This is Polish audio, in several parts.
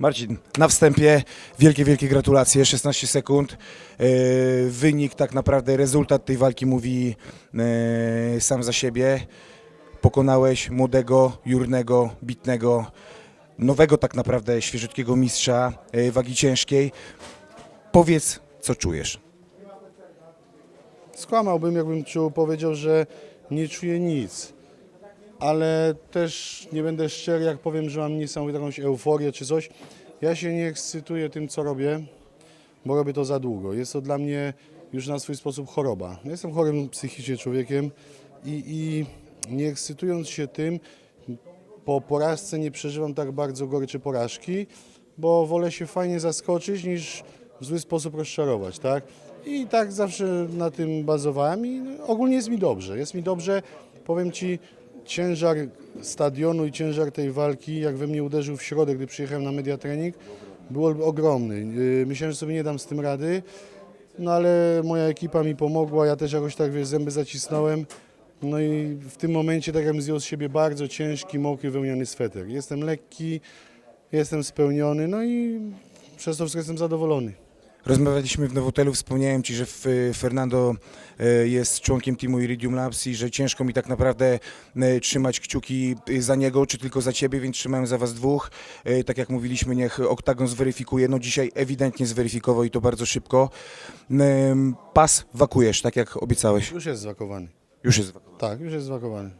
Marcin, na wstępie wielkie, wielkie gratulacje, 16 sekund. E, Wynik, tak naprawdę rezultat tej walki mówi e, sam za siebie. Pokonałeś młodego, jurnego, bitnego, nowego tak naprawdę świeżutkiego mistrza e, wagi ciężkiej. Powiedz, co czujesz. Skłamałbym, jakbym czuł, powiedział, że nie czuję nic. Ale też nie będę szczery, jak powiem, że mam niesamowitą jakąś euforię czy coś. Ja się nie ekscytuję tym, co robię, bo robię to za długo. Jest to dla mnie już na swój sposób choroba. Jestem chorym psychicznie człowiekiem i, i nie ekscytując się tym, po porażce nie przeżywam tak bardzo goryczy porażki, bo wolę się fajnie zaskoczyć niż w zły sposób rozczarować, tak? I tak zawsze na tym bazowałem i ogólnie jest mi dobrze. Jest mi dobrze, powiem Ci, ciężar stadionu i ciężar tej walki, jak we mnie uderzył w środek, gdy przyjechałem na media trening, był ogromny. Yy, Myślałem, że sobie nie dam z tym rady, no ale moja ekipa mi pomogła, ja też jakoś tak wiesz, zęby zacisnąłem. No i w tym momencie tak jakbym zdjął z siebie bardzo ciężki, mokry, wełniany sweter. Jestem lekki, jestem spełniony, no i przez to wszystko jestem zadowolony. Rozmawialiśmy w Nowotelu, wspomniałem Ci, że Fernando e, jest członkiem teamu Iridium Labs i że ciężko mi tak naprawdę e, trzymać kciuki e, za niego, czy tylko za Ciebie, więc trzymałem za Was dwóch. Tak jak mówiliśmy, niech Oktagon zweryfikuje. No dzisiaj ewidentnie zweryfikował i to bardzo szybko. Pas wakujesz, tak jak obiecałeś. Już jest zwakowany. Już jest wakowany. Tak, już jest zwakowany.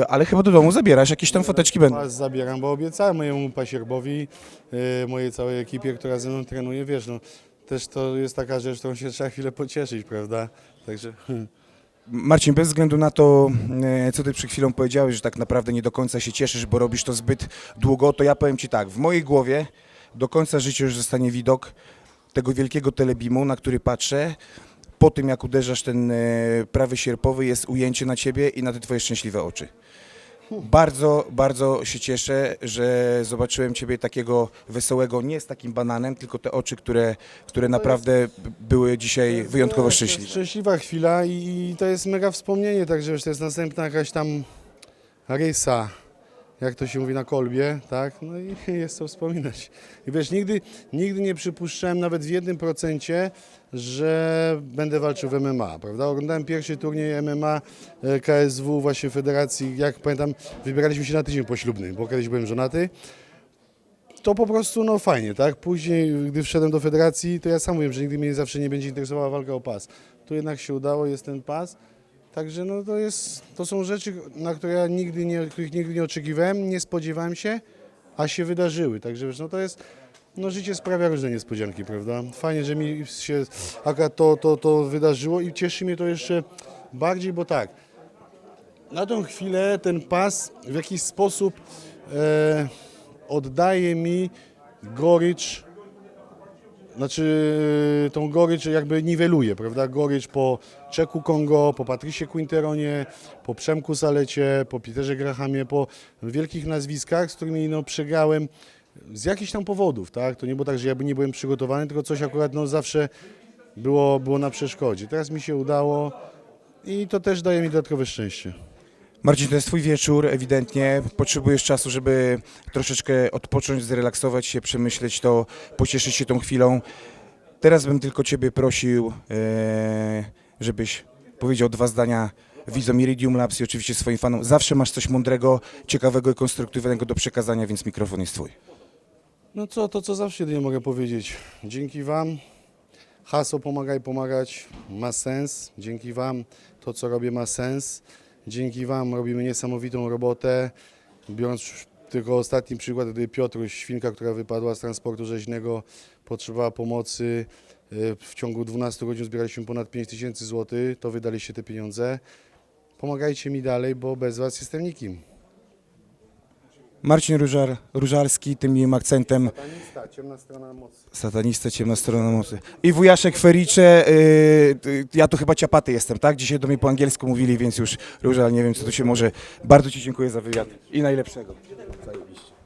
E, Ale chyba do domu zabierasz, jakieś tam foteczki będą. Pas zabieram, bo obiecałem mojemu pasierbowi, yy, mojej całej ekipie, która ze mną trenuje, wiesz, no też to jest taka rzecz, którą się trzeba chwilę pocieszyć, prawda? Także hmm. Marcin, bez względu na to, e, co ty przed chwilą powiedziałeś, że tak naprawdę nie do końca się cieszysz, bo robisz to zbyt długo, to ja powiem ci tak, w mojej głowie do końca życia już zostanie widok tego wielkiego telebimu, na który patrzę. Po tym, jak uderzasz ten e, prawy sierpowy, jest ujęcie na ciebie i na te twoje szczęśliwe oczy. Bardzo, bardzo się cieszę, że zobaczyłem ciebie takiego wesołego, nie z takim bananem, tylko te oczy, które, które naprawdę były dzisiaj wyjątkowo To jest szczęśliwe. Szczęśliwa chwila i, i to jest mega wspomnienie, także wiesz, to jest następna jakaś tam rysa, jak to się mówi na kolbie, tak? No i jest co wspominać. I wiesz, nigdy, nigdy nie przypuszczałem nawet w jednym procencie, że będę walczył w MMA, prawda? Oglądałem pierwszy turniej MMA e, KSW właśnie federacji, jak pamiętam, wybieraliśmy się na tydzień poślubny, bo kiedyś byłem żonaty. To po prostu no fajnie, tak? Później, gdy wszedłem do federacji, to ja sam mówiłem, że nigdy mnie zawsze nie będzie interesowała walka o pas. Tu jednak się udało, jest ten pas. Także no to jest, to są rzeczy, na które ja nigdy nie, których nigdy nie oczekiwałem, nie spodziewałem się, a się wydarzyły. Także wiesz, no to jest, no życie sprawia różne niespodzianki, prawda? Fajnie, że mi się to, to, to wydarzyło i cieszy mnie to jeszcze bardziej, bo tak, na tą chwilę ten pas w jakiś sposób e, oddaje mi gorycz, znaczy e, tą gorycz jakby niweluje, prawda? Gorycz po Czeku Kongo, po Patrysie Quinteronie, po Przemku Salecie, po Peterze Grahamie, po wielkich nazwiskach, z którymi no, przegrałem z jakichś tam powodów, tak? To nie było tak, że ja nie byłem przygotowany, tylko coś akurat no, zawsze było, było na przeszkodzie. Teraz mi się udało i to też daje mi dodatkowe szczęście. Marcin, to jest twój wieczór, ewidentnie. Potrzebujesz czasu, żeby troszeczkę odpocząć, zrelaksować się, przemyśleć to, pocieszyć się tą chwilą. Teraz bym tylko ciebie prosił, e, żebyś powiedział dwa zdania widzom Iridium Labs i oczywiście swoim fanom. Zawsze masz coś mądrego, ciekawego i konstruktywnego do przekazania, więc mikrofon jest twój. No co, to co zawsze nie mogę powiedzieć. Dzięki Wam hasło pomagaj pomagać ma sens. Dzięki Wam to co robię ma sens. Dzięki Wam robimy niesamowitą robotę. Biorąc tylko ostatni przykład, gdy Piotruś, świnka, która wypadła z transportu rzeźnego, potrzebowała pomocy. y, W ciągu 12 godzin zbieraliśmy ponad 5 tysięcy złotych, to wydaliście te pieniądze. Pomagajcie mi dalej, bo bez Was jestem nikim. Marcin Różar, Różarski, tym miłym akcentem, Satanista, ciemna strona mocy. satanista, ciemna strona mocy. I wujaszek Fericze, y, y, ja tu chyba ciapaty jestem, tak? Dzisiaj do mnie po angielsku mówili, więc już Różal, nie wiem co tu się może. Bardzo Ci dziękuję za wywiad i najlepszego. Zajebiście.